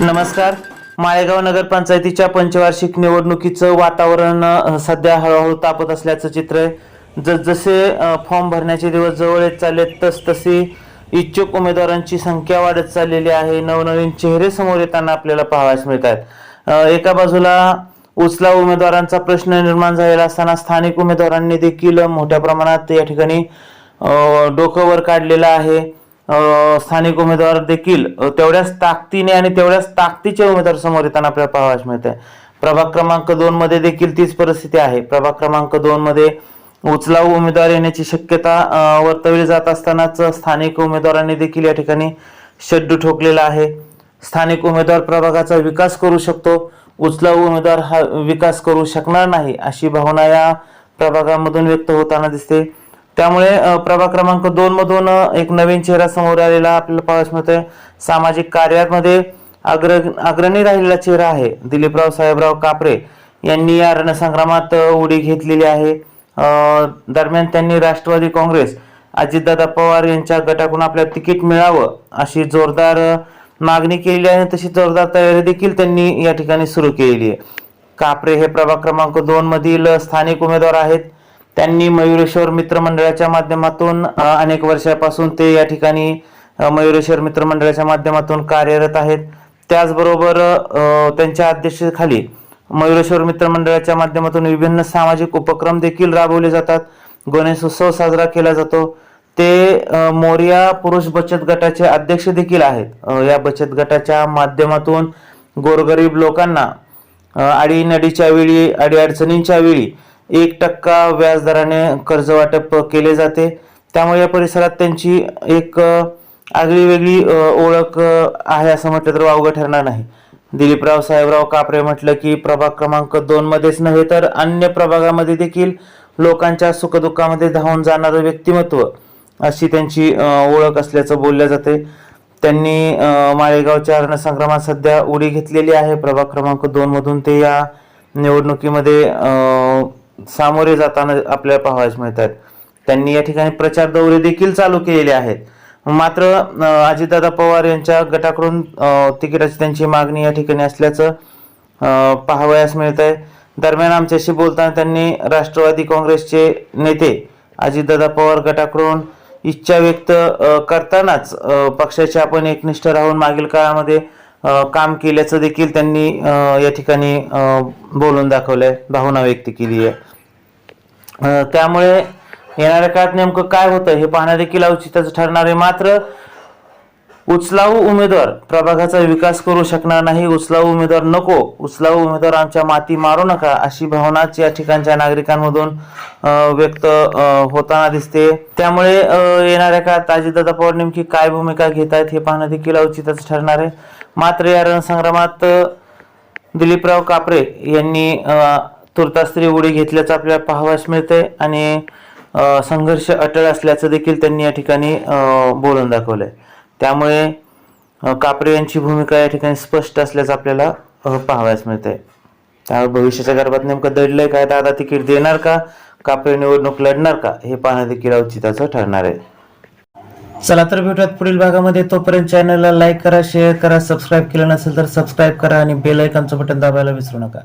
नमस्कार. माळेगाव नगरपंचायतीच्या पंचवार्षिक निवडणुकीचं वातावरण सध्या हळूहळू तापत असल्याचं चित्र आहे. जसजसे फॉर्म भरण्याचे दिवस जवळ येत चाललेत तसतशी इच्छुक उमेदवारांची संख्या वाढत चाललेली आहे. नवनवीन चेहरे समोर येताना आपल्याला पाहावयास मिळत आहेत एका बाजूला उचला उमेदवारांचा प्रश्न निर्माण झालेला असताना स्थानिक उमेदवारांनी देखील मोठ्या प्रमाणात या ठिकाणी डोकं वर काढलेलं आहे. स्थानिक उमेदवार देखील तेवढ्याच ताकदीने आणि तेवढ्याच ताकदीचे उमेदवार समोर येताना आपल्याला प्रवास मिळते प्रभाग क्रमांक दोन मध्ये देखील तीच परिस्थिती आहे. प्रभाग क्रमांक दोन मध्ये उचलाव उमेदवार येण्याची शक्यता वर्तवली जात असतानाच स्थानिक उमेदवारांनी देखील या ठिकाणी शड्डू ठोकलेला आहे. स्थानिक उमेदवार प्रभागाचा विकास करू शकतो. उचलाव उमेदवार हा विकास करू शकणार नाही अशी भावना या प्रभागामधून व्यक्त होताना दिसते. त्यामुळे प्रभाग क्रमांक दोन मधून एक नवीन चेहरा समोर आलेला आपल्याला पाहायला मिळतोय. सामाजिक कार्यामध्ये अग्र अग्रणी राहिलेला चेहरा आहे दिलीपराव साहेबराव कापरे. यांनी या रणसंग्रामात उडी घेतलेली आहे. दरम्यान त्यांनी राष्ट्रवादी काँग्रेस अजितदादा पवार यांच्या गटाकडून आपल्याला तिकीट मिळावं अशी जोरदार मागणी केलेली आहे. तशी जोरदार तयारी देखील त्यांनी या ठिकाणी सुरू केलेली आहे. कापरे हे प्रभाग क्रमांक दोन मधील स्थानिक उमेदवार आहेत. त्यांनी मयुरेश्वर मित्र मंडळाच्या माध्यमातून अनेक वर्षापासून ते या ठिकाणी मयुरेश्वर मित्र मंडळाच्या माध्यमातून कार्यरत आहेत. त्याचबरोबर त्यांच्या अध्यक्षतेखाली मयुरेश्वर मित्र मंडळाच्या माध्यमातून विभिन्न सामाजिक उपक्रम देखील राबवले जातात. गणेश उत्सव साजरा केला जातो. ते मोर्या मोरिया पुरुष बचत गटाचे अध्यक्ष देखील आहेत. या बचत गटाच्या माध्यमातून गोरगरीब लोकांना अ, अडीनडीच्या वेळी अडीअडचणींच्या वेळी एक टक्का व्याजदराने कर्ज वाटप केले जाते. त्यामुळे या परिसरात त्यांची एक आगळी वेगळी ओळख आहे असं म्हटलं तर वावगं ठरणार नाही. दिलीपराव साहेबराव कापरे म्हटलं की प्रभाग क्रमांक दोन मध्येच नव्हे तर अन्य प्रभागामध्ये देखील लोकांच्या सुखदुःखामध्ये धावून जाणारं व्यक्तिमत्व अशी त्यांची ओळख असल्याचं बोललं जाते. त्यांनी माळेगावच्या रणसंग्रामात सध्या उडी घेतलेली आहे. प्रभाग क्रमांक दोन मधून ते या निवडणुकीमध्ये सामोरे जाताना आपल्याला पाहावयास मिळतात. त्यांनी या ठिकाणी प्रचार दौरे देखील चालू केलेले आहेत. मात्र अजितदादा पवार यांच्या गटाकडून तिकिटाची त्यांची मागणी या ठिकाणी असल्याचं पाहावयास मिळत आहे दरम्यान आमच्याशी बोलताना त्यांनी राष्ट्रवादी काँग्रेसचे नेते अजितदादा पवार गटाकडून इच्छा व्यक्त करतानाच पक्षाचे आपण एकनिष्ठ राहून मागील काळामध्ये काम केल्याचं देखील त्यांनी या ठिकाणी अ, बोलून दाखवलंय भावना व्यक्त केली आहे त्यामुळे येणाऱ्या काळात नेमकं काय होतं हे पाहणं देखील औचित्याचं ठरणार आहे. मात्र उचलाऊ उमेदवार प्रभागाचा विकास करू शकणार नाही उचलाऊ उमेदवार नको उचलाऊ उमेदवार आमच्या माती मारू नका अशी भावनाच या ठिकाणच्या नागरिकांमधून व्यक्त होताना दिसते. त्यामुळे येणाऱ्या काळात अजितदादा पवार नेमकी काय भूमिका घेत आहेत हे पाहणं देखील औचित्याचं ठरणार आहे. मात्र या रणसंग्रामात दिलीपराव कापरे यांनी तुर्तास्त्री उडी घेतल्याचं आपल्याला पाहावयास मिळते आणि संघर्ष अटळ असल्याचं देखील त्यांनी या ठिकाणी बोलून बोलून दाखवलंय. त्यामुळे कापरे यांची भूमिका या ठिकाणी स्पष्ट असल्याचं आपल्याला पाहावयास मिळते त्यामुळे भविष्याच्या गर्भात नेमकं दडलंय काय दादा तिकीट देणार का? कापरे निवडणूक लढणार का? हे पाहणं देखील औचित्याचं ठरणार आहे. चला तर भेटूयात पुढील भागामध्ये. तोपर्यंत चॅनलला लाईक करा शेअर करा सबस्क्राईब केलं नसेल तर सबस्क्राईब करा आणि बेल आयकॉनचं बटन दाबायला विसरू नका.